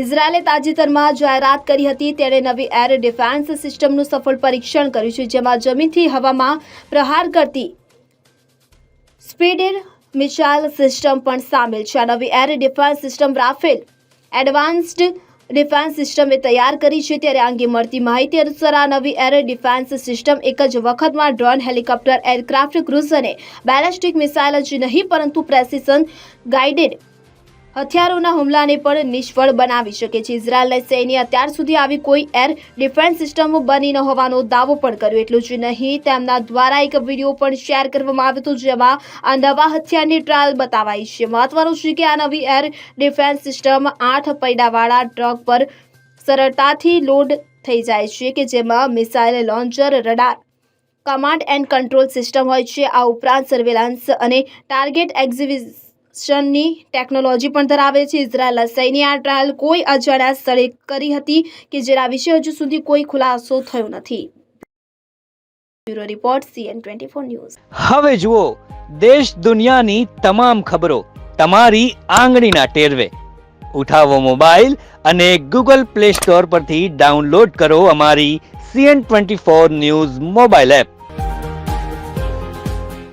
ઇઝરાયેલે તાજેતરમાં જાહેરાત કરી હતી, તેણે નવી એર ડિફેન્સ સિસ્ટમનું સફળ પરીક્ષણ કર્યું છે, જેમાં જમીનથી હવામાં પ્રહાર કરતી સ્પીડેર મિસાઇલ સિસ્ટમ પણ સામેલ છે. આ નવી air defence system Rafael advanced defence સિસ્ટમે તૈયાર કરી છે. ત્યારે અંગે મળતી માહિતી અનુસાર આ નવી એર ડિફેન્સ સિસ્ટમ એક જ વખતમાં ડ્રોન, હેલિકોપ્ટર, એરક્રાફ્ટ, ક્રૂઝ અને બેલેસ્ટિક મિસાઇલ જ નહીં, પરંતુ પ્રેસિશન ગાઇડેડ હથિયારોના હુમલાને પણ નિષ્ફળ બનાવી શકે છે. ઇઝરાયેલના સૈન્ય અત્યાર સુધી આવી કોઈ એર ડિફેન્સ સિસ્ટમ બની ન હોવાનો દાવો પણ કર્યો. એટલું જ નહીં, તેમના દ્વારા એક વીડિયો પણ શેર કરવામાં આવ્યો હતો, જેમાં આ નવા હથિયારની ટ્રાયલ બતાવાઈ છે. મહત્વનું છે કે આ નવી એર ડિફેન્સ સિસ્ટમ આઠ પૈડાવાળા ટ્રક પર સરળતાથી લોડ થઈ જાય છે, કે જેમાં missile launcher, radar, command and control system હોય છે. આ ઉપરાંત સર્વેલન્સ અને ટાર્ગેટ એક્ઝિબિશનની ટેકનોલોજી પણ ધરાવે છે. ઇઝરાયેલ સૈન્ય આ ટ્રાયલ કોઈ અજાણ્યા સ્થળે કરી હતી કે જેના વિશે હજુ સુધી કોઈ ખુલાસો થયો નથી. Bureau report, C N twenty four news. હવે જુઓ, દેશ દુનિયાની તમામ ખબરો તમારી આંગળીના ટેરવે. ઉઠાવો મોબાઈલ અને ગૂગલ પ્લે સ્ટોર પરથી ડાઉનલોડ કરો અમારી C N twenty four news mobile app.